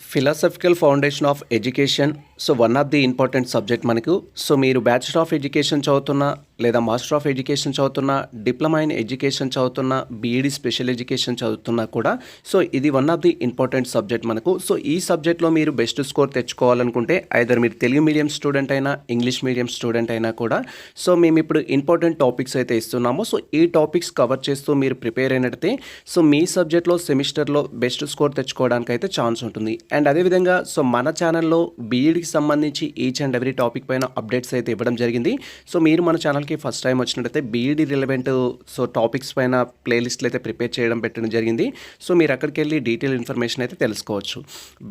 Philosophical foundation of education so one of the important subject మనకు. So మీరు bachelor of education చదువుతున్నా లేదా master of education చదువుతున్నా diploma in education చదువుతున్నా BEd special education చదువుతున్నా కూడా. సో ఇది one of the important subject మనకు. సో ఈ సబ్జెక్ట్లో మీరు బెస్ట్ స్కోర్ తెచ్చుకోవాలనుకుంటే ఐదర్ మీరు తెలుగు మీడియం స్టూడెంట్ అయినా ఇంగ్లీష్ మీడియం స్టూడెంట్ అయినా కూడా. సో మేము ఇప్పుడు ఇంపార్టెంట్ టాపిక్స్ అయితే ఇస్తున్నాము. సో ఈ టాపిక్స్ కవర్ చేస్తూ మీరు ప్రిపేర్ అయినట్టే సో మీ సబ్జెక్ట్లో సెమిస్టర్లో బెస్ట్ స్కోర్ తెచ్చుకోవడానికి అయితే ఛాన్స్ ఉంటుంది. అండ్ అదేవిధంగా సో మన ఛానల్లో బీఈడికి సంబంధించి ఈచ్ అండ్ ఎవ్రీ టాపిక్ పైన అప్డేట్స్ అయితే ఇవ్వడం జరిగింది. సో మీరు మన ఛానల్కి ఫస్ట్ టైం వచ్చినట్టయితే B Ed relevant so topics పైన ప్లేలిస్ట్లు అయితే ప్రిపేర్ చేయడం పెట్టడం జరిగింది. సో మీరు అక్కడికి వెళ్ళి డీటెయిల్ ఇన్ఫర్మేషన్ అయితే తెలుసుకోవచ్చు.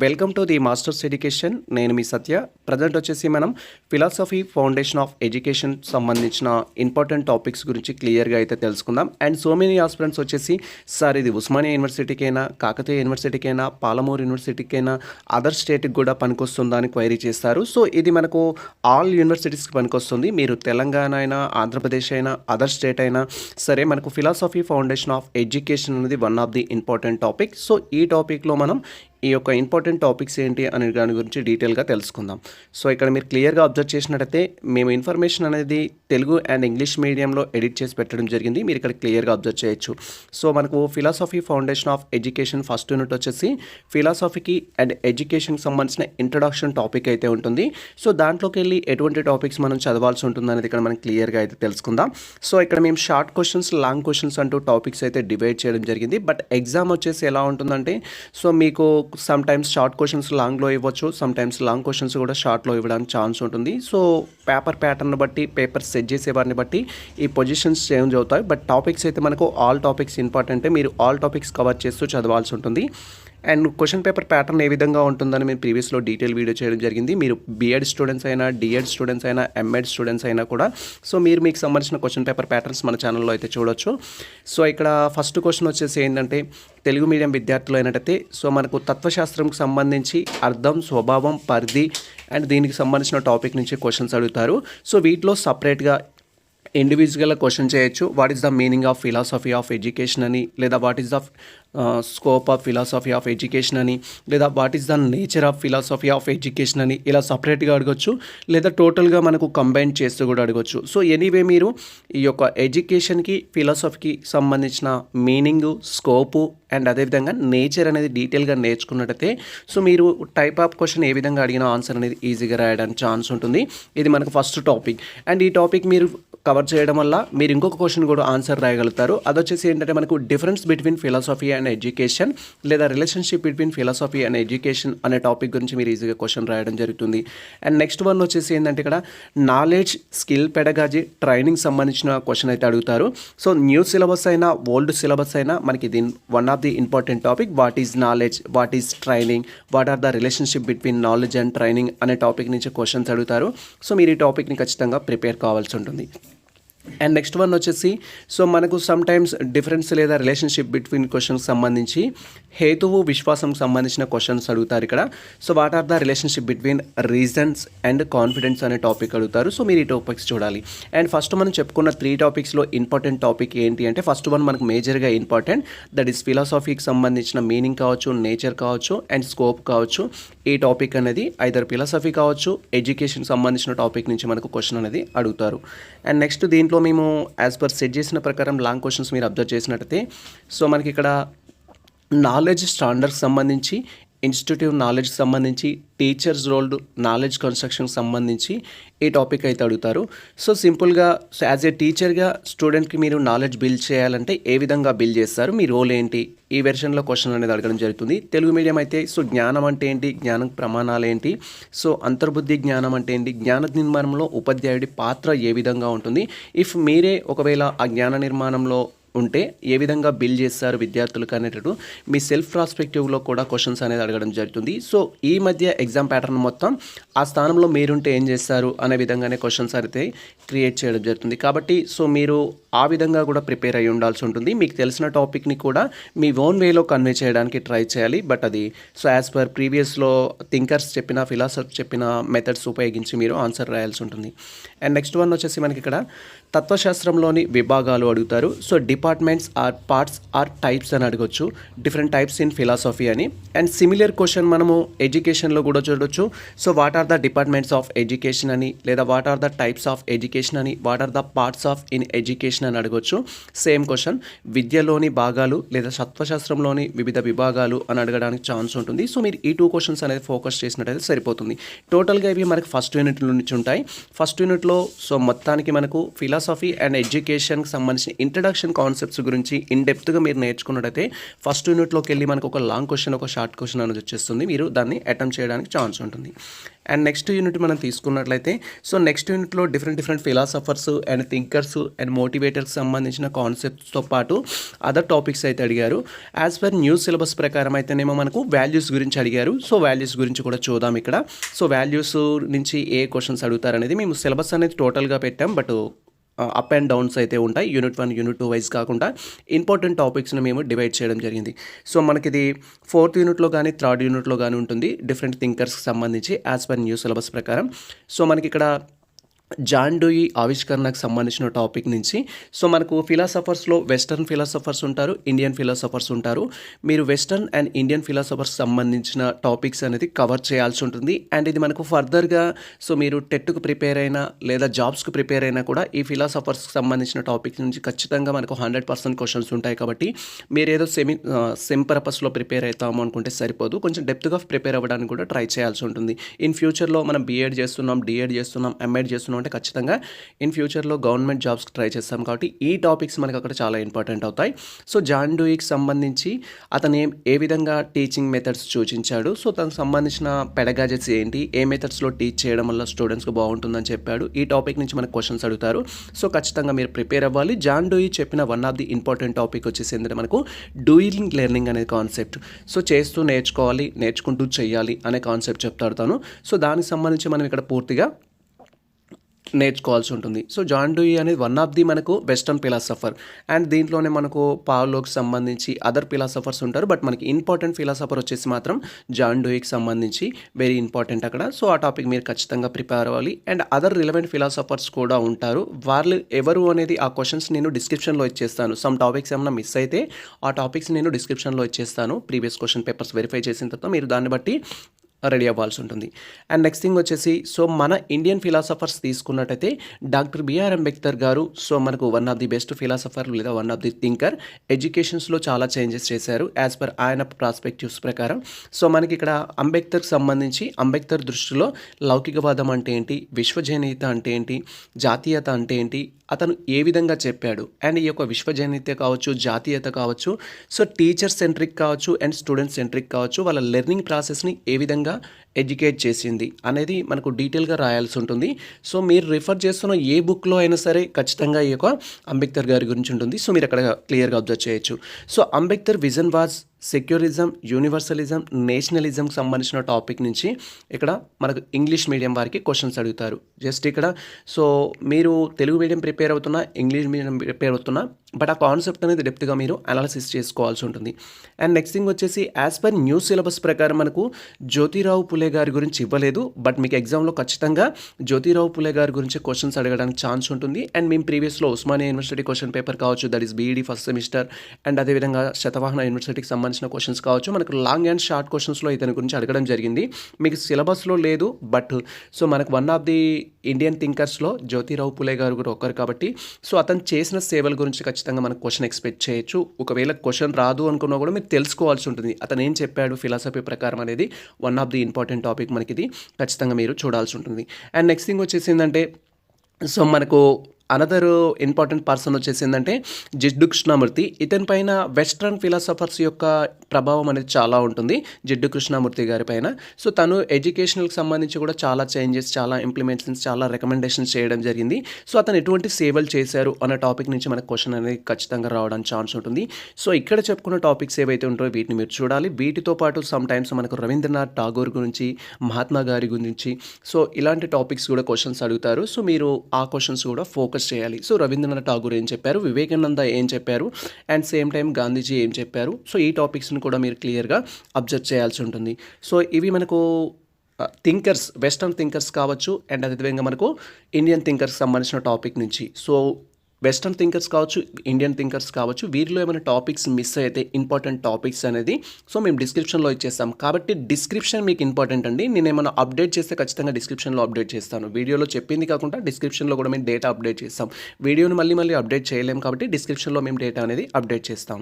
Welcome to the masters education నేను మీ సత్య. ప్రజెంట్ వచ్చేసి మనం ఫిలాసఫీ ఫౌండేషన్ ఆఫ్ ఎడ్యుకేషన్ సంబంధించిన ఇంపార్టెంట్ టాపిక్స్ గురించి క్లియర్గా అయితే తెలుసుకుందాం. అండ్ సో మెనీ ఆస్పిరెంట్స్ వచ్చేసి సార్ ఇది ఉస్మానియా యూనివర్సిటీకైనా కాకతీయ యూనివర్సిటీకైనా పాలమూరు యూనివర్సిటీకైనా అదర్ స్టేట్కి కూడా పనికొస్తుందా? అని క్వైరీ చేస్తారు. సో ఇది మనకు ఆల్ యూనివర్సిటీస్కి పనికొస్తుంది. మీరు తెలంగాణ అయినా ఆంధ్రప్రదేశ్ అయినా అదర్ స్టేట్ అయినా సరే మనకు ఫిలాసఫీ ఫౌండేషన్ ఆఫ్ ఎడ్యుకేషన్ అనేది one of the important topic. So ఈ టాపిక్లో మనం ఈ యొక్క ఇంపార్టెంట్ టాపిక్స్ ఏంటి అనే దాని గురించి డీటెయిల్గా తెలుసుకుందాం. సో ఇక్కడ మీరు క్లియర్గా అబ్జర్వ్ చేసినట్టయితే మేము ఇన్ఫర్మేషన్ అనేది తెలుగు అండ్ ఇంగ్లీష్ మీడియంలో ఎడిట్ చేసి పెట్టడం జరిగింది. మీరు ఇక్కడ క్లియర్గా అబ్జర్వ్ చేయొచ్చు. సో మనకు philosophy foundation of education first unit వచ్చేసి ఫిలాసఫీకి అండ్ ఎడ్యుకేషన్కి సంబంధించిన ఇంట్రడక్షన్ టాపిక్ అయితే ఉంటుంది. సో దాంట్లోకి వెళ్ళి ఎటువంటి టాపిక్స్ మనం చదవాల్సి ఉంటుంది అనేది ఇక్కడ మనం క్లియర్గా అయితే తెలుసుకుందాం. సో ఇక్కడ మేము షార్ట్ క్వశ్చన్స్ లాంగ్ క్వశ్చన్స్ అంటూ టాపిక్స్ అయితే డివైడ్ చేయడం జరిగింది. బట్ ఎగ్జామ్ వచ్చేసి ఎలా ఉంటుందంటే సో మీకు సమ్ టైమ్స్ షార్ట్ క్వశ్చన్స్ లాంగ్లో ఇవ్వచ్చు సమ్ టైమ్స్ లాంగ్ క్వశ్చన్స్ కూడా షార్ట్లో ఇవ్వడానికి ఛాన్స్ ఉంటుంది. సో పేపర్ ప్యాటర్న్ బట్టి పేపర్ సెట్ చేసే వారిని బట్టి ఈ పొజిషన్స్ చేంజ్ అవుతాయి. బట్ టాపిక్స్ అయితే మనకు ఆల్ టాపిక్స్ ఇంపార్టెంటే మీరు ఆల్ టాపిక్స్ కవర్ చేస్తూ చదవాల్సి ఉంటుంది. అండ్ క్వశ్చన్ పేపర్ ప్యాటర్న్ ఏ విధంగా ఉంటుందని మేము ప్రీవియస్లో డీటెయిల్ వీడియో చేయడం జరిగింది. మీరు బీఎడ్ స్టూడెంట్స్ అయినా డిఎడ్ స్టూడెంట్స్ అయినా ఎంఎడ్ స్టూడెంట్స్ అయినా కూడా. సో మీరు మీకు సంబంధించిన క్వశ్చన్ పేపర్ ప్యాటర్న్స్ మన ఛానల్లో అయితే చూడొచ్చు. సో ఇక్కడ ఫస్ట్ క్వశ్చన్ వచ్చేసి ఏంటంటే తెలుగు మీడియం విద్యార్థులు అయినట్టయితే సో మనకు తత్వశాస్త్రంకి సంబంధించి అర్థం స్వభావం పరిధి అండ్ దీనికి సంబంధించిన టాపిక్ నుంచి క్వశ్చన్స్ అడుగుతారు. సో వీటిలో సపరేట్గా ఇండివిజువల్గా క్వశ్చన్ చేయొచ్చు. What is the meaning of philosophy of education అని లేదా what is the scope of philosophy of education అని లేదా what is the nature of philosophy of education అని ఇలా సపరేట్గా అడగొచ్చు లేదా టోటల్గా మనకు కంబైన్ చేస్తూ కూడా అడగొచ్చు. సో ఎనీవే మీరు ఈ యొక్క ఎడ్యుకేషన్కి ఫిలాసఫీకి సంబంధించిన మీనింగ్ స్కోపు అండ్ అదేవిధంగా నేచర్ అనేది డీటెయిల్గా నేర్చుకున్నట్టయితే సో మీరు టైప్ ఆఫ్ క్వశ్చన్ ఏ విధంగా అడిగిన ఆన్సర్ అనేది ఈజీగా రాయడానికి ఛాన్స్ ఉంటుంది. ఇది మనకు ఫస్ట్ టాపిక్ అండ్ ఈ టాపిక్ మీరు కవర్ చేయడం వల్ల మీరు ఇంకొక క్వశ్చన్ కూడా ఆన్సర్ రాయగలుగుతారు. అది వచ్చేసి ఏంటంటే మనకు difference between philosophy and education లేదా relationship between philosophy and education అనే టాపిక్ గురించి మీరు ఈజీగా క్వశ్చన్ రాయడం జరుగుతుంది. అండ్ నెక్స్ట్ వన్ వచ్చేసి ఏంటంటే ఇక్కడ నాలెడ్జ్ స్కిల్ పెడగాజీ ట్రైనింగ్ సంబంధించిన క్వశ్చన్ అయితే అడుగుతారు. సో న్యూ సిలబస్ అయినా ఓల్డ్ సిలబస్ అయినా మనకి దీని one of the important topic what is knowledge what is training what are the relationship between knowledge and training అనే టాపిక్ నుంచి క్వశ్చన్స్ అడుగుతారు. సో మీరు ఈ టాపిక్ని ఖచ్చితంగా ప్రిపేర్ కావాల్సి ఉంటుంది. అండ్ నెక్స్ట్ వన్ వచ్చేసి సో మనకు సమ్ టైమ్స్ డిఫరెన్స్ లేదా రిలేషన్షిప్ బిట్వీన్ క్వశ్చన్కి సంబంధించి హేతువు విశ్వాసంకి సంబంధించిన క్వశ్చన్స్ అడుగుతారు ఇక్కడ. So what are the relationship between reasons and confidence అనే టాపిక్ అడుగుతారు. సో మీరు ఈ టాపిక్స్ చూడాలి. అండ్ ఫస్ట్ మనం చెప్పుకున్న త్రీ టాపిక్స్లో ఇంపార్టెంట్ టాపిక్ ఏంటి అంటే ఫస్ట్ వన్ మనకు మేజర్గా ఇంపార్టెంట్ దట్ ఈస్ ఫిలాసఫీకి సంబంధించిన మీనింగ్ కావచ్చు నేచర్ కావచ్చు అండ్ స్కోప్ కావచ్చు. ఈ టాపిక్ అనేది ఐదర్ ఫిలాసఫీ కావచ్చు ఎడ్యుకేషన్ సంబంధించిన టాపిక్ నుంచి మనకు క్వశ్చన్ అనేది అడుగుతారు. అండ్ నెక్స్ట్ దీంట్లో మేము యాజ్ పర్ సెట్ చేసిన ప్రకారం లాంగ్ క్వశ్చన్స్ మీరు అబ్జర్వ్ చేసినట్టయితే సో మనకి ఇక్కడ నాలెడ్జ్ స్టాండర్డ్కి సంబంధించి ఇన్స్టిట్యూటివ్ నాలెడ్జ్ సంబంధించి టీచర్స్ రోల్డ్ నాలెడ్జ్ కన్స్ట్రక్షన్కి సంబంధించి ఈ టాపిక్ అయితే అడుగుతారు. సో సింపుల్గా సో యాజ్ ఏ టీచర్గా స్టూడెంట్కి మీరు నాలెడ్జ్ బిల్డ్ చేయాలంటే ఏ విధంగా బిల్డ్ చేస్తారు? మీ రోల్ ఏంటి? ఈ వెర్షన్లో క్వశ్చన్ అనేది అడగడం జరుగుతుంది. తెలుగు మీడియం అయితే సో జ్ఞానం అంటే ఏంటి? జ్ఞానం ప్రమాణాలు ఏంటి? సో అంతర్బుద్ధి జ్ఞానం అంటే ఏంటి? జ్ఞాన నిర్మాణంలో ఉపాధ్యాయుడి పాత్ర ఏ విధంగా ఉంటుంది? ఇఫ్ మీరే ఒకవేళ ఆ జ్ఞాన నిర్మాణంలో ఉంటే ఏ విధంగా బిల్డ్ చేస్తారు విద్యార్థులకు అనేటట్టు మీ సెల్ఫ్ ప్రాస్పెక్టివ్లో కూడా క్వశ్చన్స్ అనేది అడగడం జరుగుతుంది. సో ఈ మధ్య ఎగ్జామ్ ప్యాటర్న్ మొత్తం ఆ స్థానంలో మీరుంటే ఏం చేస్తారు అనే విధంగానే క్వశ్చన్స్ అయితే క్రియేట్ చేయడం జరుగుతుంది. కాబట్టి సో మీరు ఆ విధంగా కూడా ప్రిపేర్ అయ్యి ఉండాల్సి ఉంటుంది. మీకు తెలిసిన టాపిక్ని కూడా మీ ఓన్ వేలో కన్వే చేయడానికి ట్రై చేయాలి. బట్ అది సో యాజ్ పర్ ప్రీవియస్లో థింకర్స్ చెప్పిన ఫిలాసఫ్ చెప్పిన మెథడ్స్ ఉపయోగించి మీరు ఆన్సర్ రాయాల్సి ఉంటుంది. అండ్ నెక్స్ట్ వన్ వచ్చేసి మనకి ఇక్కడ తత్వశాస్త్రంలోని విభాగాలు అడుగుతారు. So departments or parts or types అని అడగొచ్చు. డిఫరెంట్ టైప్స్ ఇన్ ఫిలాసఫీ అని. అండ్ సిమిలర్ క్వశ్చన్ మనము ఎడ్యుకేషన్లో కూడా చూడొచ్చు. So what are the departments of education అని లేదా what are the types of education అని what are the parts of in education అని అడగొచ్చు. సేమ్ క్వశ్చన్ విద్యలోని భాగాలు లేదా తత్వశాస్త్రంలోని వివిధ విభాగాలు అని అడగడానికి ఛాన్స్ ఉంటుంది. సో మీరు ఈ టూ క్వశ్చన్స్ అనేది ఫోకస్ చేసినట్టయితే సరిపోతుంది. టోటల్గా ఇవి మనకి ఫస్ట్ యూనిట్ నుంచి ఉంటాయి. ఫస్ట్ యూనిట్లో సో మొత్తానికి మనకు ఫిలాసఫీ అండ్ ఎడ్యుకేషన్కి సంబంధించిన ఇంట్రడక్షన్ కాన్సెప్ట్స్ గురించి ఇన్ డెప్త్గా మీరు నేర్చుకున్నట్టయితే ఫస్ట్ యూనిట్లోకి వెళ్ళి మనకు ఒక లాంగ్ క్వశ్చన్ ఒక షార్ట్ క్వశ్చన్ అనేది వచ్చేస్తుంది. మీరు దాన్ని అటెంప్ట్ చేయడానికి ఛాన్స్ ఉంటుంది. అండ్ నెక్స్ట్ యూనిట్ మనం తీసుకున్నట్లయితే సో నెక్స్ట్ యూనిట్లో different different philosophers and thinkers and motivators సంబంధించిన కాన్సెప్ట్స్తో పాటు అదర్ టాపిక్స్ అయితే అడిగారు. యాజ్ పర్ న్యూ సిలబస్ ప్రకారం అయితేనేమో మనకు వాల్యూస్ గురించి అడిగారు. సో వాల్యూస్ గురించి కూడా చూద్దాం ఇక్కడ. సో వాల్యూస్ నుంచి ఏ క్వశ్చన్స్ అడుగుతారనేది మేము సిలబస్ అనేది టోటల్గా పెట్టాం. బట్ అప్ అండ్ డౌన్స్ అయితే ఉంటాయి. Unit one unit two wise కాకుండా ఇంపార్టెంట్ టాపిక్స్ని మేము డివైడ్ చేయడం జరిగింది. సో మనకి ఇది ఫోర్త్ యూనిట్లో కానీ థర్డ్ యూనిట్లో కానీ ఉంటుంది. డిఫరెంట్ థింకర్స్కి సంబంధించి యాజ్ పర్ న్యూ సిలబస్ ప్రకారం. సో మనకి ఇక్కడ జాన్ డూయి ఆవిష్కరణకు సంబంధించిన టాపిక్ నుంచి. సో మనకు ఫిలాసఫర్స్లో వెస్టర్న్ ఫిలాసఫర్స్ ఉంటారు ఇండియన్ ఫిలాసఫర్స్ ఉంటారు. మీరు వెస్టర్న్ అండ్ ఇండియన్ ఫిలాసఫర్స్ సంబంధించిన టాపిక్స్ అనేది కవర్ చేయాల్సి ఉంటుంది. అండ్ ఇది మనకు ఫర్దర్గా సో మీరు టెట్కు ప్రిపేర్ అయినా లేదా జాబ్స్కి ప్రిపేర్ అయినా కూడా ఈ ఫిలాసఫర్స్కి సంబంధించిన టాపిక్స్ నుంచి ఖచ్చితంగా మనకు హండ్రెడ్ పర్సెంట్ క్వశ్చన్స్ ఉంటాయి కాబట్టి మీరు ఏదో సెమి సెమ్ పర్పస్లో ప్రిపేర్ అవుతాము అనుకుంటే సరిపోదు. కొంచెం డెప్త్గా ప్రిపేర్ అవ్వడానికి కూడా ట్రై చేయాల్సి ఉంటుంది. ఇన్ ఫ్యూచర్లో మనం బీఎడ్ చేస్తున్నాం డిఎడ్ చేస్తున్నాం ఎంఎడ్ చేస్తున్నాం అంటే ఖచ్చితంగా ఇన్ ఫ్యూచర్లో గవర్నమెంట్ జాబ్స్కి ట్రై చేస్తాం కాబట్టి ఈ టాపిక్స్ మనకు అక్కడ చాలా ఇంపార్టెంట్ అవుతాయి. సో జాన్ డూయికి సంబంధించి అతను ఏ ఏ విధంగా టీచింగ్ మెథడ్స్ సూచించాడు? సో తనకు సంబంధించిన పెడగాజెట్స్ ఏంటి? ఏ మెథడ్స్లో టీచ్ చేయడం వల్ల స్టూడెంట్స్కి బాగుంటుందని చెప్పాడు. ఈ టాపిక్ నుంచి మనకు క్వశ్చన్స్ అడుగుతారు. సో ఖచ్చితంగా మీరు ప్రిపేర్ అవ్వాలి. జాన్ డూయి చెప్పిన one of the important topic వచ్చేసి ఏంటంటే మనకు డూయింగ్ లెర్నింగ్ అనే కాన్సెప్ట్ సో చేస్తూ నేర్చుకోవాలి నేర్చుకుంటూ చేయాలి అనే కాన్సెప్ట్ చెప్తాడు సో దానికి సంబంధించి మనం ఇక్కడ పూర్తిగా నేర్చుకోవాల్సి ఉంటుంది. సో జాన్ డూయి అనేది వన్ ఆఫ్ ది మనకు వెస్టర్న్ ఫిలాసఫర్ అండ్ దీంట్లోనే మనకు పావులోకి సంబంధించి అదర్ ఫిలాసఫర్స్ ఉంటారు. బట్ మనకి ఇంపార్టెంట్ ఫిలాసఫర్ వచ్చేసి మాత్రం జాన్ డూయికి సంబంధించి వెరీ ఇంపార్టెంట్ అక్కడ. సో ఆ టాపిక్ మీరు ఖచ్చితంగా ప్రిపేర్ అవ్వాలి. అండ్ అదర్ రిలవెంట్ ఫిలాసఫర్స్ కూడా ఉంటారు. వాళ్ళు ఎవరు అనేది ఆ క్వశ్చన్స్ నేను డిస్క్రిప్షన్లో ఇచ్చేస్తాను. సమ్ టాపిక్స్ ఏమైనా మిస్ అయితే ఆ టాపిక్స్ నేను డిస్క్రిప్షన్లో ఇచ్చేస్తాను. ప్రీవియస్ క్వశ్చన్ పేపర్స్ వెరిఫై చేసిన తర్వాత మీరు దాన్ని బట్టి రెడీ అవ్వాల్సి ఉంటుంది. అండ్ నెక్స్ట్ థింగ్ వచ్చేసి సో మన ఇండియన్ ఫిలాసఫర్స్ తీసుకున్నట్టయితే doctor BR Ambedkar garu so మనకు one of the best philosopher లేదా వన్ ఆఫ్ ది థింకర్ ఎడ్యుకేషన్స్లో చాలా చేంజెస్ చేశారు యాజ్ పర్ ఆయన ప్రాస్పెక్టివ్స్ ప్రకారం. సో మనకి ఇక్కడ అంబేద్కర్కి సంబంధించి అంబేద్కర్ దృష్టిలో లౌకికవాదం అంటే ఏంటి విశ్వజనీయత అంటే ఏంటి జాతీయత అంటే ఏంటి అతను ఏ విధంగా చెప్పాడు. అండ్ ఈ యొక్క విశ్వజనీయత కావచ్చు జాతీయత కావచ్చు సో టీచర్ సెంట్రిక్ కావచ్చు అండ్ స్టూడెంట్ సెంట్రిక్ కావచ్చు వాళ్ళ లెర్నింగ్ ప్రాసెస్ని ఏ విధంగా ఎడ్యుకేట్ చేసింది అనేది మనకు డీటెయిల్గా రాయాల్సి ఉంటుంది. సో మీరు రిఫర్ చేస్తున్న ఏ బుక్లో అయినా సరే ఖచ్చితంగా ఈ యొక్క అంబేద్కర్ గారి గురించి ఉంటుంది. సో మీరు అక్కడ క్లియర్గా అబ్జర్వ్ చేయొచ్చు. So Ambedkar vision was secularism universalism నేషనలిజంకి సంబంధించిన టాపిక్ నుంచి ఇక్కడ మనకు ఇంగ్లీష్ మీడియం వారికి క్వశ్చన్స్ అడుగుతారు. జస్ట్ ఇక్కడ సో మీరు తెలుగు మీడియం ప్రిపేర్ అవుతున్నా ఇంగ్లీష్ మీడియం ప్రిపేర్ అవుతున్నా బట్ ఆ కాన్సెప్ట్ అనేది డెప్త్గా మీరు అనాలిసిస్ చేసుకోవాల్సి ఉంటుంది. అండ్ నెక్స్ట్ థింగ్ వచ్చేసి యాజ్ పర్ న్యూ సిలబస్ ప్రకారం మనకు జ్యోతిరావు పులే గారి గురించి ఇవ్వలేదు బట్ మీకు ఎగ్జామ్లో ఖచ్చితంగా జ్యోతిరావు పులే గారి గురించి క్వశ్చన్స్ అడగడానికి ఛాన్స్ ఉంటుంది. అండ్ మేము ప్రీవియస్లో ఉస్మానియా యూనివర్సిటీ క్వశ్చన్ పేపర్ కావచ్చు that is BEd first semester and అదేవిధంగా శతవాహన యూనివర్సిటీకి సంబంధించిన క్వశ్చన్స్ కావచ్చు. మనకు లాంగ్ అండ్ షార్ట్ క్వశ్చన్స్లో ఇతని గురించి అడగడం జరిగింది. మీకు సిలబస్లో లేదు బట్ సో మనకు వన్ ఆఫ్ ది ఇండియన్ థింకర్స్లో జ్యోతిరావు పులే గారు కూడా ఒకరు కాబట్టి సో అతను చేసిన సేవల గురించి ఖచ్చితంగా మనకు క్వశ్చన్ ఎక్స్పెక్ట్ చేయొచ్చు. ఒకవేళ క్వశ్చన్ రాదు అనుకున్నా కూడా మీరు తెలుసుకోవాల్సి ఉంటుంది. అతను ఏం చెప్పాడు ఫిలాసఫీ ప్రకారం అనేది one of the important topic మనకి ఇది ఖచ్చితంగా మీరు చూడాల్సి ఉంటుంది. అండ్ నెక్స్ట్ థింగ్ వచ్చేసి ఏంటంటే సో మనకు అనదర్ ఇంపార్టెంట్ పర్సన్ వచ్చేసి ఏంటంటే జిడ్డు కృష్ణమూర్తి ఇతని పైన వెస్ట్రన్ ఫిలాసఫర్స్ యొక్క ప్రభావం అనేది చాలా ఉంటుంది జిడ్డు కృష్ణమూర్తి గారి పైన. సో తను ఎడ్యుకేషనల్కి సంబంధించి కూడా చాలా చేంజెస్ చాలా ఇంప్లిమెంటేషన్స్ చాలా రికమెండేషన్స్ చేయడం జరిగింది. సో అతను ఎటువంటి సేవలు చేశారు అన్న టాపిక్ నుంచి మనకు క్వశ్చన్ అనేది ఖచ్చితంగా రావడానికి ఛాన్స్ ఉంటుంది. సో ఇక్కడ చెప్పుకున్న టాపిక్స్ ఏవైతే ఉంటాయో వీటిని మీరు చూడాలి. వీటితో పాటు సమ్ టైమ్స్ మనకు రవీంద్రనాథ్ ఠాగూర్ గురించి మహాత్మా గారి గురించి సో ఇలాంటి టాపిక్స్ కూడా క్వశ్చన్స్ అడుగుతారు. సో మీరు ఆ క్వశ్చన్స్ కూడా ఫోకస్ చేయాలి. సో రవీంద్రనాథ్ ఠాగూర్ ఏం చెప్పారు? వివేకానంద ఏం చెప్పారు? అండ్ సేమ్ టైం గాంధీజీ ఏం చెప్పారు? సో ఈ టాపిక్స్ని కూడా మీరు క్లియర్గా అబ్జర్వ్ చేయాల్సి ఉంటుంది. సో ఇవి మనకు థింకర్స్ వెస్టర్న్ థింకర్స్ కావచ్చు అండ్ అదేవిధంగా మనకు ఇండియన్ థింకర్స్ సంబంధించిన టాపిక్ నుంచి. సో వెస్టర్న్ థింకర్స్ కావచ్చు ఇండియన్ థింకర్స్ కావచ్చు వీరిలో ఏమైనా టాపిక్స్ మిస్ అయితే ఇంపార్టెంట్ టాపిక్స్ అనేది సో మేము డిస్క్రిప్షన్లో ఇచ్చేస్తాం. కాబట్టి డిస్క్రిప్షన్ మీకు ఇంపార్టెంట్ అండి. నేను ఏమైనా అప్డేట్ చేస్తే ఖచ్చితంగా డిస్క్రిప్షన్లో అప్డేట్ చేస్తాను. వీడియోలో చెప్పింది కాకుండా డిస్క్రిప్షన్లో కూడా మేము డేటా అప్డేట్ చేస్తాం. వీడియోని మళ్ళీ మళ్ళీ అప్డేట్ చేయలేం కాబట్టి డిస్క్రిప్షన్లో మేము డేటా అనేది అప్డేట్ చేస్తాం.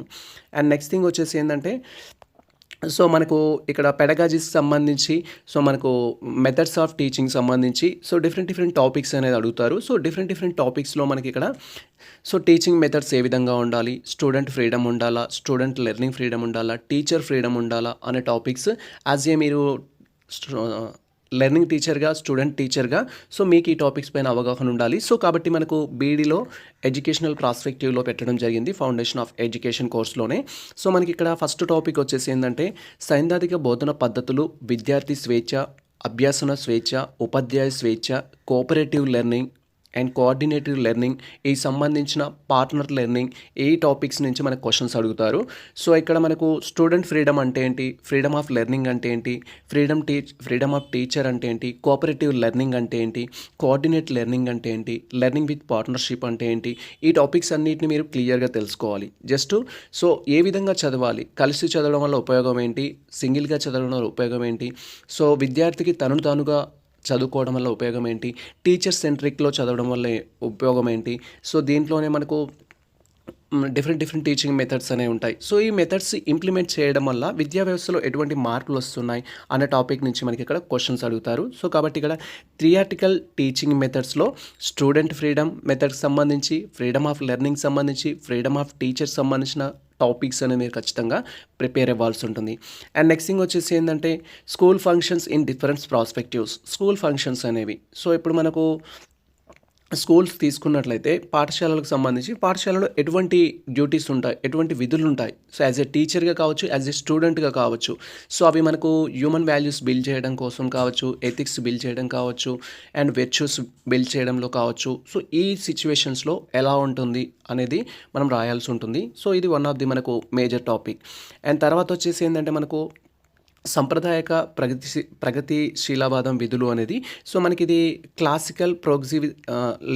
అండ్ నెక్స్ట్ థింగ్ వచ్చేసి ఏంటంటే సో మనకు ఇక్కడ పెడగాజీకి సంబంధించి సో మనకు మెథడ్స్ ఆఫ్ టీచింగ్ సంబంధించి సో డిఫరెంట్ డిఫరెంట్ టాపిక్స్ అనేది అడుగుతారు. సో డిఫరెంట్ డిఫరెంట్ టాపిక్స్లో మనకి ఇక్కడ సో టీచింగ్ మెథడ్స్ ఏ విధంగా ఉండాలి స్టూడెంట్ ఫ్రీడమ్ ఉండాలా స్టూడెంట్ లెర్నింగ్ ఫ్రీడమ్ ఉండాలా టీచర్ ఫ్రీడమ్ ఉండాలా అనే టాపిక్స్ యాజ్ ఏ మీరు లెర్నింగ్ టీచర్గా స్టూడెంట్ టీచర్గా సో మీకు ఈ టాపిక్స్ పైన అవగాహన ఉండాలి. సో కాబట్టి మనకు బీడీలో ఎడ్యుకేషనల్ ప్రాస్పెక్టివ్లో పెట్టడం జరిగింది ఫౌండేషన్ ఆఫ్ ఎడ్యుకేషన్ కోర్స్లోనే సో మనకి ఇక్కడ ఫస్ట్ టాపిక్ వచ్చేసి ఏంటంటే సైద్ధాంతిక బోధన పద్ధతులు విద్యార్థి స్వేచ్ఛ అభ్యాసన స్వేచ్ఛ ఉపాధ్యాయ స్వేచ్ఛ cooperative learning and coordinative learning ఈ సంబంధించిన పార్ట్నర్ లెర్నింగ్ ఏ టాపిక్స్ నుంచి మనకు క్వశ్చన్స్ అడుగుతారు. సో ఇక్కడ మనకు స్టూడెంట్ ఫ్రీడమ్ అంటే ఏంటి? ఫ్రీడమ్ ఆఫ్ లెర్నింగ్ అంటే ఏంటి? Freedom teach freedom of teacher అంటే ఏంటి? కోఆపరేటివ్ లెర్నింగ్ అంటే ఏంటి? కోఆర్డినేట్ లెర్నింగ్ అంటే ఏంటి? లెర్నింగ్ విత్ పార్ట్నర్షిప్ అంటే ఏంటి? ఈ టాపిక్స్ అన్నిటిని మీరు క్లియర్గా తెలుసుకోవాలి. జస్ట్ సో ఏ విధంగా చదవాలి? కలిసి చదవడం వల్ల ఉపయోగం ఏంటి? సింగిల్గా చదవడం వల్ల ఉపయోగం ఏంటి? సో విద్యార్థికి తను తానుగా చదువుకోవడం వల్ల ఉపయోగం ఏంటి? టీచర్ సెంట్రిక్లో చదవడం వల్ల ఉపయోగం ఏంటి? సో దీంట్లోనే మనకు డిఫరెంట్ డిఫరెంట్ టీచింగ్ మెథడ్స్ అనేవి ఉంటాయి. సో ఈ మెథడ్స్ ఇంప్లిమెంట్ చేయడం వల్ల విద్యా వ్యవస్థలో ఎటువంటి మార్పులు వస్తున్నాయి అనే టాపిక్ నుంచి మనకి ఇక్కడ క్వశ్చన్స్ అడుగుతారు. సో కాబట్టి ఇక్కడ థియాటికల్ టీచింగ్ మెథడ్స్లో స్టూడెంట్ ఫ్రీడమ్ మెథడ్కి సంబంధించి ఫ్రీడమ్ ఆఫ్ లెర్నింగ్ సంబంధించి ఫ్రీడమ్ ఆఫ్ టీచర్ సంబంధించిన టాపిక్స్ అనేవి మీరు ఖచ్చితంగా ప్రిపేర్ అవ్వాల్సి ఉంటుంది. అండ్ నెక్స్ట్ థింగ్ వచ్చేసి ఏంటంటే school functions in different perspectives school functions అనేవి. సో ఇప్పుడు మనకు స్కూల్స్ తీసుకున్నట్లయితే పాఠశాలలకు సంబంధించి పాఠశాలలో ఎటువంటి డ్యూటీస్ ఉంటాయి ఎటువంటి విధులు ఉంటాయి. సో యాజ్ ఎ టీచర్గా కావచ్చు యాజ్ ఎ స్టూడెంట్గా కావచ్చు. సో అవి మనకు హ్యూమన్ వాల్యూస్ బిల్డ్ చేయడం కోసం కావచ్చు ఎథిక్స్ బిల్డ్ చేయడం కావచ్చు అండ్ వెర్చ్యూస్ బిల్డ్ చేయడంలో కావచ్చు. సో ఈ సిచ్యువేషన్స్లో ఎలా ఉంటుంది అనేది మనం రాయాల్సి ఉంటుంది. సో ఇది వన్ ఆఫ్ ది మనకు మేజర్ టాపిక్ అండ్ తర్వాత వచ్చేసి ఏంటంటే మనకు సంప్రదాయక ప్రగతి ప్రగతిశీలవాదం విధులు అనేది సో మనకి ఇది క్లాసికల్ ప్రోగ్జీ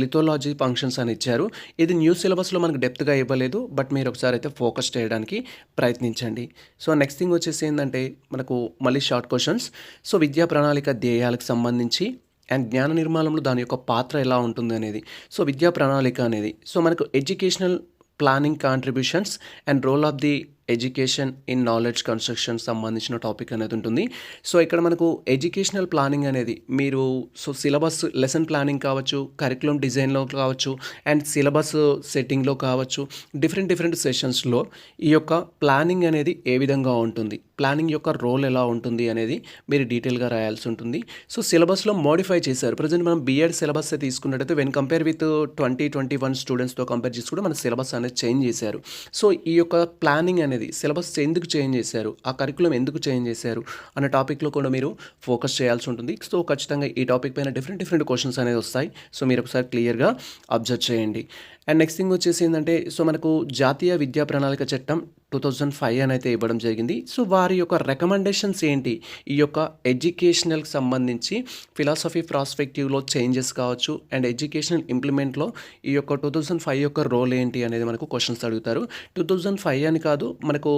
లిథోలాజీ ఫంక్షన్స్ అని ఇచ్చారు. ఇది న్యూ సిలబస్లో మనకు డెప్త్గా ఇవ్వలేదు బట్ మీరు ఒకసారి అయితే ఫోకస్ చేయడానికి ప్రయత్నించండి. సో నెక్స్ట్ థింగ్ వచ్చేసి ఏంటంటే మనకు మళ్ళీ షార్ట్ క్వశ్చన్స్. సో విద్యా ప్రణాళిక ధ్యేయాలకు సంబంధించి అండ్ జ్ఞాన నిర్మాణంలో దాని యొక్క పాత్ర ఎలా ఉంటుంది అనేది. సో విద్యా ప్రణాళిక అనేది. సో మనకు educational planning contributions and role of the education in knowledge construction సంబంధించిన టాపిక్ అనేది ఉంటుంది. సో ఇక్కడ మనకు ఎడ్యుకేషనల్ ప్లానింగ్ అనేది మీరు సో సిలబస్ లెసన్ ప్లానింగ్ కావచ్చు కరికులం డిజైన్లో కావచ్చు అండ్ సిలబస్ సెట్టింగ్లో కావచ్చు డిఫరెంట్ డిఫరెంట్ సెషన్స్లో ఈ యొక్క ప్లానింగ్ అనేది ఏ విధంగా ఉంటుంది ప్లానింగ్ యొక్క రోల్ ఎలా ఉంటుంది అనేది మీరు డీటెయిల్గా రాయాల్సి ఉంటుంది. సో సిలబస్లో మోడిఫై చేశారు. ప్రజెంట్ మనం బీఎడ్ సిలబస్ తీసుకున్నట్టయితే when compare with twenty twenty one స్టూడెంట్స్తో compare చేసుకుంటే మన సిలబస్ అనేది చేంజ్ చేశారు. సో ఈ యొక్క ప్లానింగ్ అనేది సిలబస్ ఎందుకు చేంజ్ చేశారు? ఆ కరికులం ఎందుకు చేంజ్ చేశారు? అనే టాపిక్లో కూడా మీరు ఫోకస్ చేయాల్సి ఉంటుంది. సో ఖచ్చితంగా ఈ టాపిక్ పైన డిఫరెంట్ డిఫరెంట్ క్వశ్చన్స్ అనేది వస్తాయి. సో మీరు ఒకసారి క్లియర్గా అబ్జర్వ్ చేయండి. అండ్ నెక్స్ట్ థింగ్ వచ్చేసి ఏంటంటే సో మనకు జాతీయ విద్యా ప్రణాళిక చట్టం టూ థౌజండ్ ఫైవ్ అని అయితే ఇవ్వడం జరిగింది. సో వారి యొక్క రికమెండేషన్స్ ఏంటి? ఈ యొక్క ఎడ్యుకేషనల్కి సంబంధించి ఫిలాసఫీ ప్రాస్పెక్టివ్లో చేంజెస్ కావచ్చు అండ్ ఎడ్యుకేషనల్ ఇంప్లిమెంట్లో ఈ యొక్క టూ థౌజండ్ ఫైవ్ యొక్క రోల్ ఏంటి అనేది మనకు క్వశ్చన్స్ అడుగుతారు. టూ థౌజండ్ ఫైవ్ అని కాదు మనకు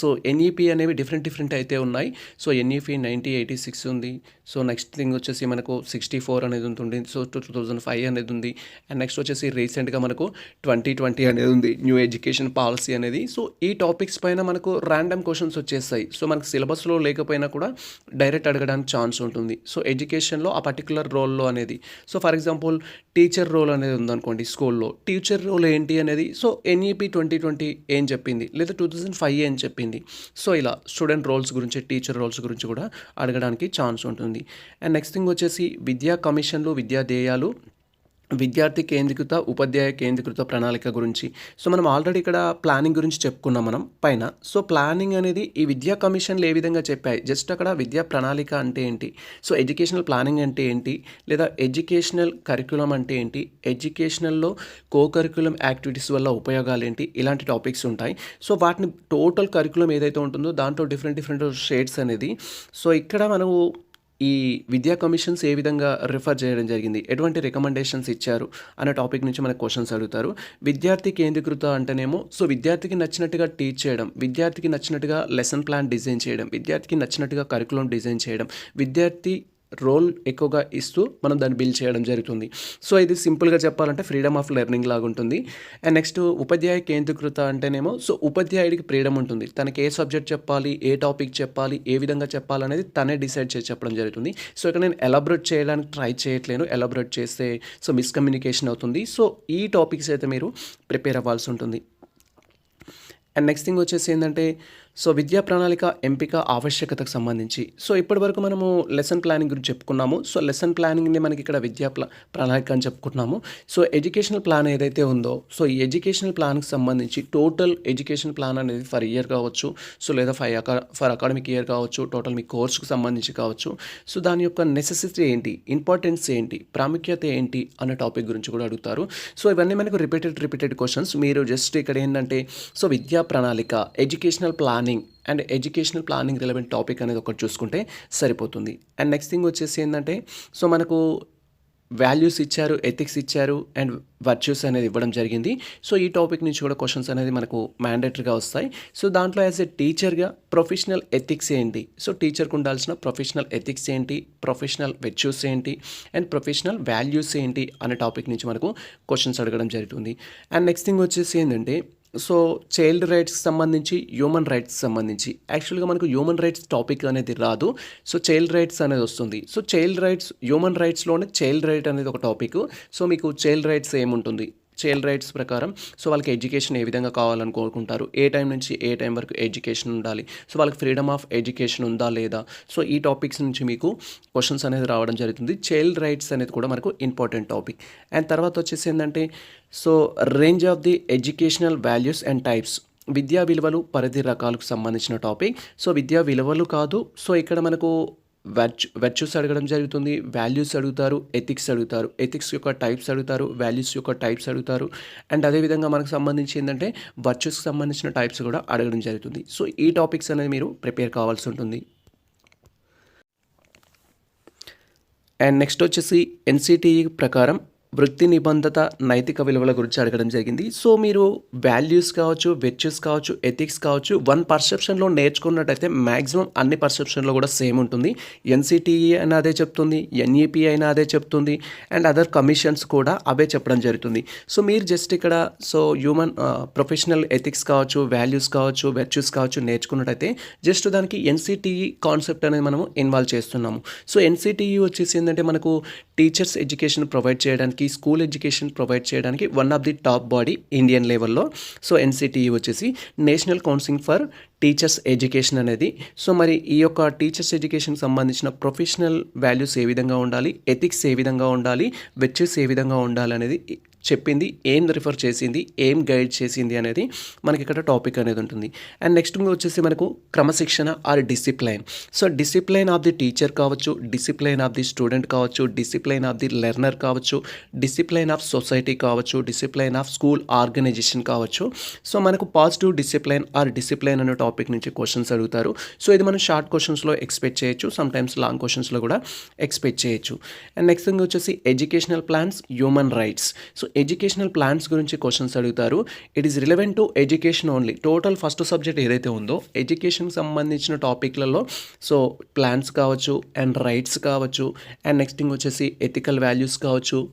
సో ఎన్ఈపీ అనేవి డిఫరెంట్ డిఫరెంట్ అయితే ఉన్నాయి. So NEP ninety eighty six ఉంది. సో నెక్స్ట్ థింగ్ వచ్చేసి మనకు సిక్స్టీ ఫోర్ అనేది ఉంటుంది. సో టూ థౌజండ్ ఫైవ్ అనేది ఉంది. అండ్ నెక్స్ట్ వచ్చేసి రీసెంట్గా మనకు ట్వంటీ ట్వంటీ అనేది ఉంది. న్యూ ఎడ్యుకేషన్ పాలసీ అనేది. సో ఈ టాపిక్స్ పైన మనకు ర్యాండమ్ క్వశ్చన్స్ వచ్చేస్తాయి. సో మనకు సిలబస్లో లేకపోయినా కూడా డైరెక్ట్ అడగడానికి ఛాన్స్ ఉంటుంది. సో ఎడ్యుకేషన్లో ఆ పర్టికులర్ రోల్లో అనేది. So for example teacher role అనేది ఉందనుకోండి స్కూల్లో టీచర్ రోల్ ఏంటి అనేది. సో ఎన్ఈపీ ట్వంటీ ట్వంటీ ఏం చెప్పింది? లేదా టూ థౌజండ్ ఫైవ్ ఏం చెప్పింది? చెప్పింది. సో ఇలా స్టూడెంట్ రోల్స్ గురించి టీచర్ రోల్స్ గురించి కూడా అడగడానికి ఛాన్స్ ఉంటుంది. అండ్ నెక్స్ట్ థింగ్ వచ్చేసి విద్యా కమిషన్లు విద్యా ధ్యేయాలు విద్యార్థి కేంద్రీకృత ఉపాధ్యాయ కేంద్రీకృత ప్రణాళిక గురించి. సో మనం ఆల్రెడీ ఇక్కడ ప్లానింగ్ గురించి చెప్పుకున్నాం మనం పైన. సో ప్లానింగ్ అనేది ఈ విద్యా కమిషన్లు ఏ విధంగా చెప్పాయి? జస్ట్ అక్కడ విద్యా ప్రణాళిక అంటే ఏంటి? సో ఎడ్యుకేషనల్ ప్లానింగ్ అంటే ఏంటి? లేదా ఎడ్యుకేషనల్ కరికులం అంటే ఏంటి? ఎడ్యుకేషనల్లో కో కరికులం యాక్టివిటీస్ వల్ల ఉపయోగాలు ఏంటి? ఇలాంటి టాపిక్స్ ఉంటాయి. సో వాటిని టోటల్ కరికులం ఏదైతే ఉంటుందో దాంట్లో డిఫరెంట్ డిఫరెంట్ షేడ్స్ అనేది. సో ఇక్కడ మనము ఈ విద్యా కమిషన్స్ ఏ విధంగా రిఫర్ చేయడం జరిగింది? ఎటువంటి రికమెండేషన్స్ ఇచ్చారు? అనే టాపిక్ నుంచి మనకు క్వశ్చన్స్ అడుగుతారు. విద్యార్థి కేంద్రీకృత అంటేనేమో సో విద్యార్థికి నచ్చినట్టుగా టీచ్ చేయడం విద్యార్థికి నచ్చినట్టుగా లెసన్ ప్లాన్ డిజైన్ చేయడం విద్యార్థికి నచ్చినట్టుగా కరికులం డిజైన్ చేయడం విద్యార్థి రోల్ ఎక్కువగా ఇస్తూ మనం దాన్ని బిల్డ్ చేయడం జరుగుతుంది. సో ఇది సింపుల్గా చెప్పాలంటే ఫ్రీడమ్ ఆఫ్ లెర్నింగ్ లాగా ఉంటుంది. అండ్ నెక్స్ట్ ఉపాధ్యాయ కేంద్రీకృత అంటేనేమో సో ఉపాధ్యాయుడికి ఫ్రీడమ్ ఉంటుంది. తనకి ఏ సబ్జెక్ట్ చెప్పాలి ఏ టాపిక్ చెప్పాలి ఏ విధంగా చెప్పాలనేది తనే డిసైడ్ చేసి చెప్పడం జరుగుతుంది. సో ఇక్కడ నేను ఎలాబరేట్ చేయడానికి ట్రై చేయట్లేను ఎలాబరేట్ చేస్తే సో మిస్కమ్యూనికేషన్ అవుతుంది. సో ఈ టాపిక్స్ అయితే మీరు ప్రిపేర్ అవ్వాల్సి ఉంటుంది. అండ్ నెక్స్ట్ థింగ్ వచ్చేసి ఏంటంటే సో విద్యా ప్రణాళిక ఎంపిక ఆవశ్యకతకు సంబంధించి. సో ఇప్పటివరకు మనము లెసన్ ప్లానింగ్ గురించి చెప్పుకున్నాము. సో లెసన్ ప్లానింగ్ని మనకి ఇక్కడ విద్యా ప్లా ప్రణాళిక అని చెప్పుకుంటున్నాము. సో ఎడ్యుకేషనల్ ప్లాన్ ఏదైతే ఉందో సో ఈ ఎడ్యుకేషనల్ ప్లాన్కి సంబంధించి టోటల్ ఎడ్యుకేషన్ ప్లాన్ అనేది ఫర్ ఇయర్ కావచ్చు సో లేదా five Aka for academic year కావచ్చు టోటల్ మీ కోర్సుకు సంబంధించి కావచ్చు. సో దాని యొక్క నెసెసిటీ ఏంటి ఇంపార్టెన్స్ ఏంటి ప్రాముఖ్యత ఏంటి అనే టాపిక్ గురించి కూడా అడుగుతారు. సో ఇవన్నీ మనకు రిపీటెడ్ రిపీటెడ్ క్వశ్చన్స్ మీరు జస్ట్ ఇక్కడ ఏంటంటే సో విద్యా ప్రణాళిక educational plan planning and educational planning relevant topic అనేది ఒకటి చూసుకుంటే సరిపోతుంది. అండ్ నెక్స్ట్ థింగ్ వచ్చేసి ఏంటంటే సో మనకు వాల్యూస్ ఇచ్చారు ఎథిక్స్ ఇచ్చారు అండ్ వర్చ్యూస్ అనేది ఇవ్వడం జరిగింది. సో ఈ టాపిక్ నుంచి కూడా క్వశ్చన్స్ అనేది మనకు మ్యాండేటరీగా వస్తాయి. సో దాంట్లో యాజ్ ఎ టీచర్గా ప్రొఫెషనల్ ఎథిక్స్ ఏంటి? సో టీచర్కి ఉండాల్సిన ప్రొఫెషనల్ ఎథిక్స్ ఏంటి? ప్రొఫెషనల్ వెచ్యూస్ ఏంటి? అండ్ ప్రొఫెషనల్ వాల్యూస్ ఏంటి? అనే టాపిక్ నుంచి మనకు క్వశ్చన్స్ అడగడం జరుగుతుంది. అండ్ నెక్స్ట్ థింగ్ వచ్చేసి ఏంటంటే సో చైల్డ్ రైట్స్కి సంబంధించి హ్యూమన్ రైట్స్ సంబంధించి. యాక్చువల్గా మనకు హ్యూమన్ రైట్స్ టాపిక్ అనేది రాదు. సో చైల్డ్ రైట్స్ అనేది వస్తుంది. సో చైల్డ్ రైట్స్ హ్యూమన్ రైట్స్లోనే చైల్డ్ రైట్ అనేది ఒక టాపిక్. సో మీకు చైల్డ్ రైట్స్ ఏముంటుంది? చైల్డ్ రైట్స్ ప్రకారం. సో వాళ్ళకి ఎడ్యుకేషన్ ఏ విధంగా కావాలని కోరుకుంటారు? ఏ టైం నుంచి ఏ టైం వరకు ఎడ్యుకేషన్ ఉండాలి? సో వాళ్ళకి ఫ్రీడమ్ ఆఫ్ ఎడ్యుకేషన్ ఉందా లేదా? సో ఈ టాపిక్స్ నుంచి మీకు క్వశ్చన్స్ అనేది రావడం జరుగుతుంది. చైల్డ్ రైట్స్ అనేది కూడా మనకు ఇంపార్టెంట్ టాపిక్ అండ్ తర్వాత వచ్చేసి ఏంటంటే so range of the educational values and types విద్యా విలువలు పరిధి రకాలకు సంబంధించిన టాపిక్ సో విద్యా విలువలు కాదు. సో ఇక్కడ మనకు వెర్చ్ వెర్చ్యూస్ అడగడం జరుగుతుంది వాల్యూస్ అడుగుతారు ఎథిక్స్ అడుగుతారు. ఎథిక్స్ యొక్క టైప్స్ అడుగుతారు వాల్యూస్ యొక్క టైప్స్ అడుగుతారు. అండ్ అదేవిధంగా మనకు సంబంధించి ఏంటంటే వర్చ్యూస్కి సంబంధించిన టైప్స్ కూడా అడగడం జరుగుతుంది. సో ఈ టాపిక్స్ అనేది మీరు ప్రిపేర్ కావాల్సి ఉంటుంది. అండ్ నెక్స్ట్ వచ్చేసి ఎన్సిటిఈ ప్రకారం వృత్తి నిబంధత నైతిక విలువల గురించి అడగడం జరిగింది. సో మీరు వాల్యూస్ కావచ్చు వెచ్యూస్ కావచ్చు ఎథిక్స్ కావచ్చు వన్ పర్సెప్షన్లో నేర్చుకున్నట్టయితే మ్యాక్సిమం అన్ని పర్సెప్షన్లో కూడా సేమ్ ఉంటుంది. ఎన్సిటిఈ అయినా అదే చెప్తుంది ఎన్ఈపి అయినా అదే చెప్తుంది అండ్ అదర్ కమిషన్స్ కూడా అవే చెప్పడం జరుగుతుంది. సో మీరు జస్ట్ ఇక్కడ సో హ్యూమన్ ప్రొఫెషనల్ ఎథిక్స్ కావచ్చు వాల్యూస్ కావచ్చు వెర్చ్యూస్ కావచ్చు నేర్చుకున్నట్టయితే జస్ట్ దానికి ఎన్సిటిఈ కాన్సెప్ట్ అనేది మనము ఇన్వాల్వ్ చేస్తున్నాము. సో ఎన్సిటిఈ వచ్చేసి ఏంటంటే మనకు టీచర్స్ ఎడ్యుకేషన్ ప్రొవైడ్ చేయడానికి స్కూల్ ఎడ్యుకేషన్ ప్రొవైడ్ చేయడానికి one of the top body Indian లెవెల్లో. సో ఎన్సిటిఈ వచ్చేసి national counselling for teachers education అనేది. సో మరి ఈ యొక్క టీచర్స్ ఎడ్యుకేషన్కి సంబంధించిన ప్రొఫెషనల్ వాల్యూస్ ఏ విధంగా ఉండాలి ఎథిక్స్ ఏ విధంగా ఉండాలి వెచ్చెస్ ఏ విధంగా ఉండాలి అనేది చెప్పింది ఏం రిఫర్ చేసింది ఏం గైడ్ చేసింది అనేది మనకి ఇక్కడ టాపిక్ అనేది ఉంటుంది. అండ్ నెక్స్ట్ వచ్చేసి మనకు క్రమశిక్షణ or discipline so discipline of the teacher కావచ్చు డిసిప్లైన్ ఆఫ్ ది స్టూడెంట్ కావచ్చు డిసిప్లైన్ ఆఫ్ ది లెర్నర్ కావచ్చు డిసిప్లైన్ ఆఫ్ సొసైటీ కావచ్చు డిసిప్లైన్ ఆఫ్ స్కూల్ ఆర్గనైజేషన్ కావచ్చు. సో మనకు పాజిటివ్ డిసిప్లైన్ ఆర్ డిసిప్లైన్ అనే టాపిక్ నుంచి క్వశ్చన్స్ అడుగుతారు. సో ఇది మనం షార్ట్ క్వశ్చన్స్లో ఎక్స్పెక్ట్ చేయొచ్చు సమ్ టైమ్స్ లాంగ్ క్వశ్చన్స్లో కూడా ఎక్స్పెక్ట్ చేయొచ్చు. అండ్ నెక్స్ట్ థింగ్ వచ్చేసి educational plans human rights so educational plans గురించి క్వశ్చన్స్ అడుగుతారు. It is relevant to education only total first subject ఏదైతే ఉందో ఎడ్యుకేషన్కి సంబంధించిన టాపిక్లలో సో ప్లాన్స్ కావచ్చు అండ్ రైట్స్ కావచ్చు అండ్ నెక్స్ట్ థింగ్ వచ్చేసి ఎథికల్ వాల్యూస్ కావచ్చు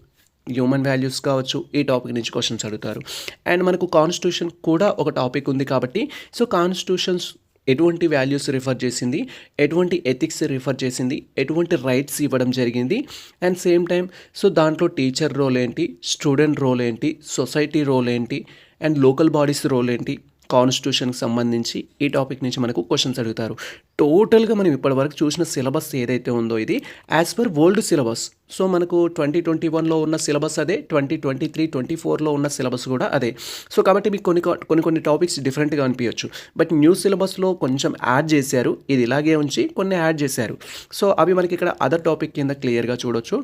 హ్యూమన్ వాల్యూస్ కావచ్చు ఈ టాపిక్ నుంచి క్వశ్చన్స్ అడుగుతారు. అండ్ మనకు కాన్స్టిట్యూషన్ కూడా ఒక టాపిక్ ఉంది కాబట్టి సో కాన్స్టిట్యూషన్స్ ఎటువంటి వాల్యూస్ రిఫర్ చేసింది ఎటువంటి ఎథిక్స్ రిఫర్ చేసింది ఎటువంటి రైట్స్ ఇవ్వడం జరిగింది అండ్ సేమ్ టైం సో దాంట్లో టీచర్ రోల్ ఏంటి స్టూడెంట్ రోల్ ఏంటి సొసైటీ రోల్ ఏంటి అండ్ లోకల్ బాడీస్ రోల్ ఏంటి కాన్స్టిట్యూషన్కి సంబంధించి ఈ టాపిక్ నుంచి మనకు క్వశ్చన్స్ అడుగుతారు. టోటల్గా మనం ఇప్పటివరకు చూసిన సిలబస్ ఏదైతే ఉందో ఇది as per world syllabus so మనకు ట్వంటీ ట్వంటీ వన్లో ఉన్న సిలబస్ అదే ట్వంటీ ట్వంటీ త్రీ ట్వంటీ ఫోర్లో ఉన్న సిలబస్ కూడా అదే. సో కాబట్టి మీకు కొన్ని కొన్ని కొన్ని టాపిక్స్ డిఫరెంట్గా అనిపించవచ్చు బట్ న్యూ సిలబస్లో కొంచెం యాడ్ చేశారు ఇది ఇలాగే ఉంచి కొన్ని యాడ్ చేశారు. సో అవి మనకి ఇక్కడ అదర్ టాపిక్ కింద క్లియర్గా చూడొచ్చు.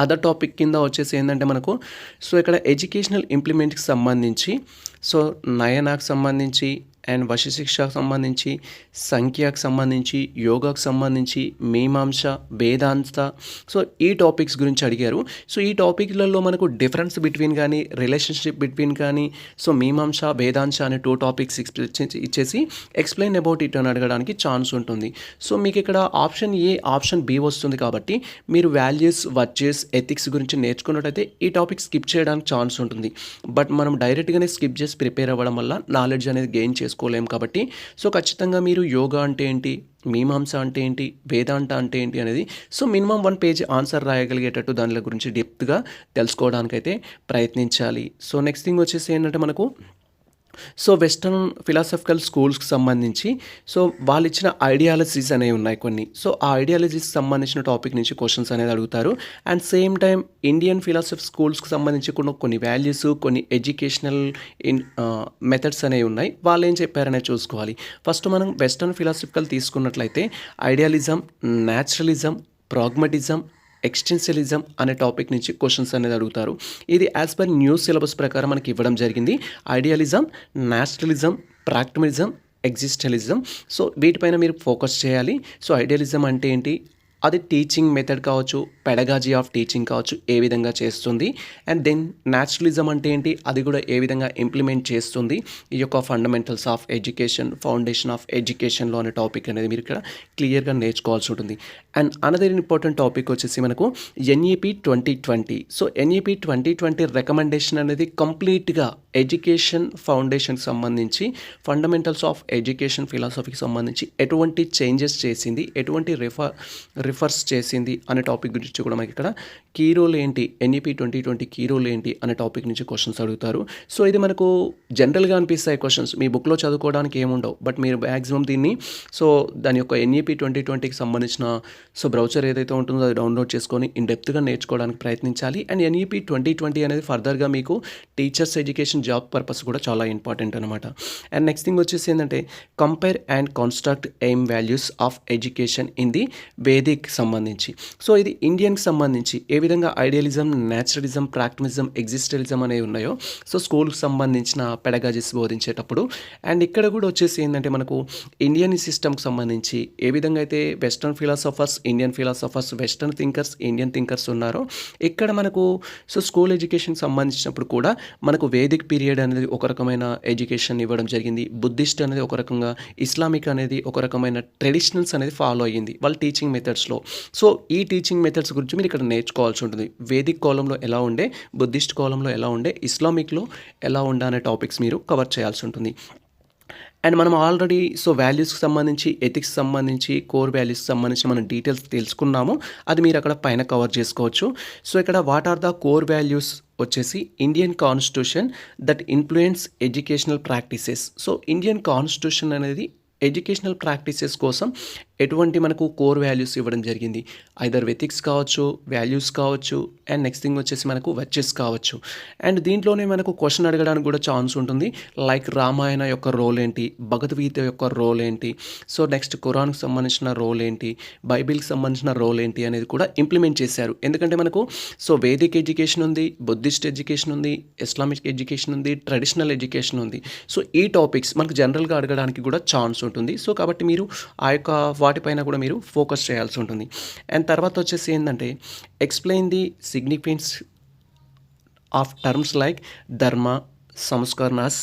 అదర్ టాపిక్ కింద వచ్చేసి ఏంటంటే మనకు సో ఇక్కడ ఎడ్యుకేషనల్ ఇంప్లిమెంట్కి సంబంధించి సో నయనాకు సంబంధించి అండ్ వశశిక్షకు సంబంధించి సంఖ్యకు సంబంధించి యోగాకు సంబంధించి మీమాంస వేదాంత. సో ఈ టాపిక్స్ గురించి అడిగారు. సో ఈ టాపిక్లలో మనకు డిఫరెన్స్ బిట్వీన్ కానీ రిలేషన్షిప్ బిట్వీన్ కానీ సో మీమాంస వేదాంశ అనే టూ టాపిక్స్ ఇచ్చేసి ఎక్స్ప్లెయిన్ అబౌట్ ఇట్ అని అడగడానికి ఛాన్స్ ఉంటుంది. సో మీకు ఇక్కడ ఆప్షన్ ఏ ఆప్షన్ బి వస్తుంది కాబట్టి మీరు వాల్యూస్ వర్చెస్ ఎథిక్స్ గురించి నేర్చుకున్నట్టయితే ఈ టాపిక్ స్కిప్ చేయడానికి ఛాన్స్ ఉంటుంది. బట్ మనం డైరెక్ట్గానే స్కిప్ చేసి ప్రిపేర్ అవ్వడం వల్ల నాలెడ్జ్ అనేది గెయిన్ చేసుకోలేం కాబట్టి సో ఖచ్చితంగా మీరు యోగా అంటే ఏంటి మీమాంస అంటే ఏంటి వేదాంత అంటే ఏంటి అనేది so minimum one page answer రాయగలిగేటట్టు దానిల గురించి డెప్త్గా తెలుసుకోవడానికైతే ప్రయత్నించాలి. సో నెక్స్ట్ థింగ్ వచ్చేసి ఏంటంటే మనకు సో వెస్టర్న్ ఫిలాసఫికల్ స్కూల్స్కి సంబంధించి సో వాళ్ళు ఇచ్చిన ఐడియాలజీస్ అనేవి ఉన్నాయి కొన్ని. సో ఆ ఐడియాలజీస్కి సంబంధించిన టాపిక్ నుంచి క్వశ్చన్స్ అనేది అడుగుతారు. And same time Indian philosophy స్కూల్స్కి సంబంధించి కూడా కొన్ని వాల్యూస్ కొన్ని ఎడ్యుకేషనల్ ఇన్ మెథడ్స్ అనేవి ఉన్నాయి. వాళ్ళు ఏం చెప్పారనే చూసుకోవాలి. ఫస్ట్ మనం వెస్టర్న్ ఫిలాసఫికల్ తీసుకున్నట్లయితే ఐడియాలిజం న్యాచురలిజం ప్రాగ్మటిజం ఎక్స్టెన్షియలిజం అనే టాపిక్ నుంచి క్వశ్చన్స్ అనేది అడుగుతారు. ఇది యాజ్ పర్ న్యూ సిలబస్ ప్రకారం మనకి ఇవ్వడం జరిగింది. ఐడియాలిజం నేషనలిజం ప్రాక్టిమిజం ఎగ్జిస్టలిజం సో వీటిపైన మీరు ఫోకస్ చేయాలి. సో ఐడియలిజం అంటే ఏంటి? అది టీచింగ్ మెథడ్ కావచ్చు పెడగాజీ ఆఫ్ టీచింగ్ కావచ్చు ఏ విధంగా చేస్తుంది. అండ్ దెన్ న్యాచురలిజం అంటే ఏంటి? అది కూడా ఏ విధంగా ఇంప్లిమెంట్ చేస్తుంది? ఈ యొక్క fundamentals of education foundation of ఎడ్యుకేషన్లో అనే టాపిక్ అనేది మీరు ఇక్కడ క్లియర్గా నేర్చుకోవాల్సి ఉంటుంది. అండ్ అనదర్ ఇంపార్టెంట్ టాపిక్ వచ్చేసి మనకు NEP twenty twenty so NEP twenty twenty recommendation అనేది కంప్లీట్గా ఎడ్యుకేషన్ ఫౌండేషన్కి సంబంధించి ఫండమెంటల్స్ ఆఫ్ ఎడ్యుకేషన్ ఫిలాసఫీకి సంబంధించి ఎటువంటి చేంజెస్ చేసింది? ఎటువంటి రిఫర్ రిఫర్స్ చేసింది అనే టాపిక్ గురించి కూడా మనకి ఇక్కడ కీ రోల్ ఏంటి NEP twenty twenty key role ఏంటి అనే టాపిక్ నుంచి క్వశ్చన్స్ అడుగుతారు. సో ఇది మనకు జనరల్గా అనిపిస్తాయి క్వశ్చన్స్ మీ బుక్లో చదువుకోవడానికి ఏముండవు బట్ మీరు మ్యాక్సిమం దీన్ని సో దాని యొక్క ఎన్ఈపి ట్వంటీ ట్వంటీకి సంబంధించిన సో బ్రౌచర్ ఏదైతే ఉంటుందో అది డౌన్లోడ్ చేసుకొని ఇన్ డెప్త్గా నేర్చుకోవడానికి ప్రయత్నించాలి. అండ్ ఎన్ఈపి ట్వంటీ ట్వంటీ అనేది ఫర్దర్గా మీకు టీచర్స్ ఎడ్యుకేషన్ జాబ్ పర్పస్ కూడా చాలా ఇంపార్టెంట్ అనమాట అండ్ నెక్స్ట్ థింగ్ వచ్చేసి ఏంటంటే compare and construct aim values of education in the Vedic సంబంధించి. సో ఇది ఇండియన్కి సంబంధించి ఏ విధంగా ఐడియలిజం న్యాచురలిజం ప్రాక్టిమిజం ఎగ్జిస్టలిజం అనేవి ఉన్నాయో సో స్కూల్కి సంబంధించిన పెడగాజీస్ బోధించేటప్పుడు. అండ్ ఇక్కడ కూడా వచ్చేసి ఏంటంటే మనకు ఇండియన్ సిస్టమ్కి సంబంధించి ఏ విధంగా అయితే western philosophers Indian philosophers western thinkers Indian thinkers ఉన్నారో ఇక్కడ మనకు సో స్కూల్ ఎడ్యుకేషన్కి సంబంధించినప్పుడు కూడా మనకు వేదిక్ పీరియడ్ అనేది ఒక రకమైన ఎడ్యుకేషన్ ఇవ్వడం జరిగింది. బుద్ధిస్ట్ అనేది ఒక రకంగా ఇస్లామిక్ అనేది ఒక రకమైన ట్రెడిషనల్స్ అనేది ఫాలో అయ్యింది. వాళ్ళ టీచింగ్ మెథడ్స్లో. సో ఈ టీచింగ్ మెథడ్స్ గురించి మీరు ఇక్కడ నేర్చుకోవాల్సి ఉంటుంది. వేదిక్ కాలంలో ఎలా ఉండే బుద్ధిస్ట్ కాలంలో ఎలా ఉండే ఇస్లామిక్లో ఎలా ఉండే అనే టాపిక్స్ మీరు కవర్ చేయాల్సి ఉంటుంది. అండ్ మనం ఆల్రెడీ సో వాల్యూస్కి సంబంధించి ఎథిక్స్ సంబంధించి కోర్ వాల్యూస్కి సంబంధించి మనం డీటెయిల్స్ తెలుసుకున్నాము. అది మీరు అక్కడ పైన కవర్ చేసుకోవచ్చు. సో ఇక్కడ what are the core values వచ్చేసి Indian constitution that influence educational practices so Indian constitution అనేది ఎడ్యుకేషనల్ ప్రాక్టీసెస్ కోసం ఎటువంటి మనకు కోర్ వాల్యూస్ ఇవ్వడం జరిగింది? ఐదర్ వెథిక్స్ కావచ్చు వాల్యూస్ కావచ్చు అండ్ నెక్స్ట్ థింగ్ వచ్చేసి మనకు వచ్చెస్ కావచ్చు. అండ్ దీంట్లోనే మనకు క్వశ్చన్ అడగడానికి కూడా ఛాన్స్ ఉంటుంది. లైక్ రామాయణ యొక్క రోల్ ఏంటి? భగవద్గీత యొక్క రోల్ ఏంటి? సో నెక్స్ట్ ఖురాన్కి సంబంధించిన రోల్ ఏంటి? బైబిల్కి సంబంధించిన రోల్ ఏంటి అనేది కూడా ఇంప్లిమెంట్ చేశారు. ఎందుకంటే మనకు సో వేదిక్ ఎడ్యుకేషన్ ఉంది బుద్ధిస్ట్ ఎడ్యుకేషన్ ఉంది ఇస్లామిక్ ఎడ్యుకేషన్ ఉంది ట్రెడిషనల్ ఎడ్యుకేషన్ ఉంది. సో ఈ టాపిక్స్ మనకు జనరల్గా అడగడానికి కూడా ఛాన్స్ ఉంటుంది. సో కాబట్టి మీరు ఆ యొక్క వాటిపైన కూడా మీరు ఫోకస్ చేయాల్సి ఉంటుంది. అండ్ తర్వాత వచ్చేసి ఏంటంటే explain the significance of terms like dharma సంస్కరణస్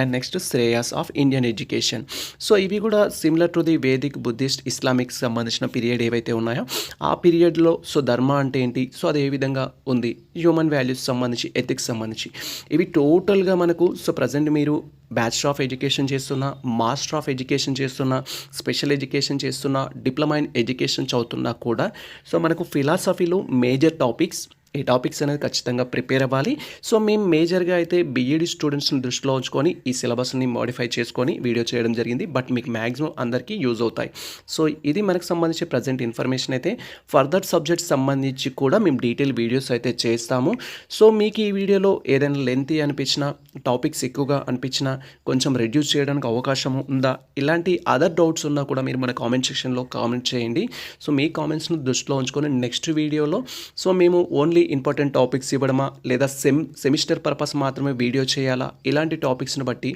and next Shreyas of Indian education so ఇవి కూడా similar to the Vedic Buddhist Islamic సంబంధించిన పీరియడ్ ఏవైతే ఉన్నాయో ఆ పీరియడ్లో సో ధర్మ అంటే ఏంటి? సో అది ఏ విధంగా ఉంది? హ్యూమన్ వాల్యూస్ సంబంధించి ఎథిక్స్ సంబంధించి. ఇవి టోటల్గా మనకు సో ప్రజెంట్ మీరు బ్యాచిలర్ ఆఫ్ ఎడ్యుకేషన్ చేస్తున్నా మాస్టర్ ఆఫ్ ఎడ్యుకేషన్ చేస్తున్నా స్పెషల్ ఎడ్యుకేషన్ చేస్తున్నా డిప్లొమా ఇన్ ఎడ్యుకేషన్ చదువుతున్నా కూడా సో మనకు ఫిలాసఫీలో మేజర్ టాపిక్స్ ఈ టాపిక్స్ అనేది ఖచ్చితంగా ప్రిపేర్ అవ్వాలి. సో మేము మేజర్గా అయితే బీఈడి స్టూడెంట్స్ని దృష్టిలో ఉంచుకొని ఈ సిలబస్ని మోడిఫై చేసుకొని వీడియో చేయడం జరిగింది. బట్ మీకు మ్యాక్సిమం అందరికీ యూజ్ అవుతాయి. సో ఇది మనకు సంబంధించి ప్రజెంట్ ఇన్ఫర్మేషన్ అయితే ఫర్దర్ సబ్జెక్ట్స్ సంబంధించి కూడా మేము డీటెయిల్ వీడియోస్ అయితే చేస్తాము. సో మీకు ఈ వీడియోలో ఏదైనా లెంతీ అనిపించినా టాపిక్స్ ఎక్కువగా అనిపించినా కొంచెం రెడ్యూస్ చేయడానికి అవకాశం ఉందా ఇలాంటి అదర్ డౌట్స్ ఉన్నా కూడా మీరు మన కామెంట్ సెక్షన్లో కామెంట్ చేయండి. సో మీ కామెంట్స్ను దృష్టిలో ఉంచుకొని నెక్స్ట్ వీడియోలో సో మేము ఓన్లీ ఇంపార్టెంట్ టాపిక్స్ ఇవ్వడమా? లేదా సెమ్ సెమిస్టర్ పర్పస్ మాత్రమే వీడియో చేయాలా? ఇలాంటి టాపిక్స్ని బట్టి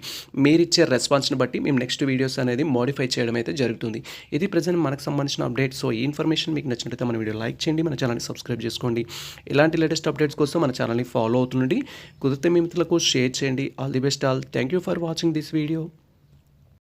మీరిచ్చే రెస్పాన్స్ని బట్టి మేము నెక్స్ట్ వీడియోస్ అనేది మోడిఫై చేయడం అయితే జరుగుతుంది. ఇది ప్రజెంట్ మనకు సంబంధించిన అప్డేట్ సో ఈ ఇన్ఫర్మేషన్ మీకు నచ్చినట్లయితే మన వీడియో లైక్ చేయండి మన ఛానల్ని సబ్స్క్రైబ్ చేసుకోండి. ఇలాంటి లేటెస్ట్ అప్డేట్స్ కోసం మన ఛానల్ని ఫాలో అవుతుండండి. కుదిరితే మీ మిత్రులకు షేర్ చేయండి. All the best all thank you for watching this video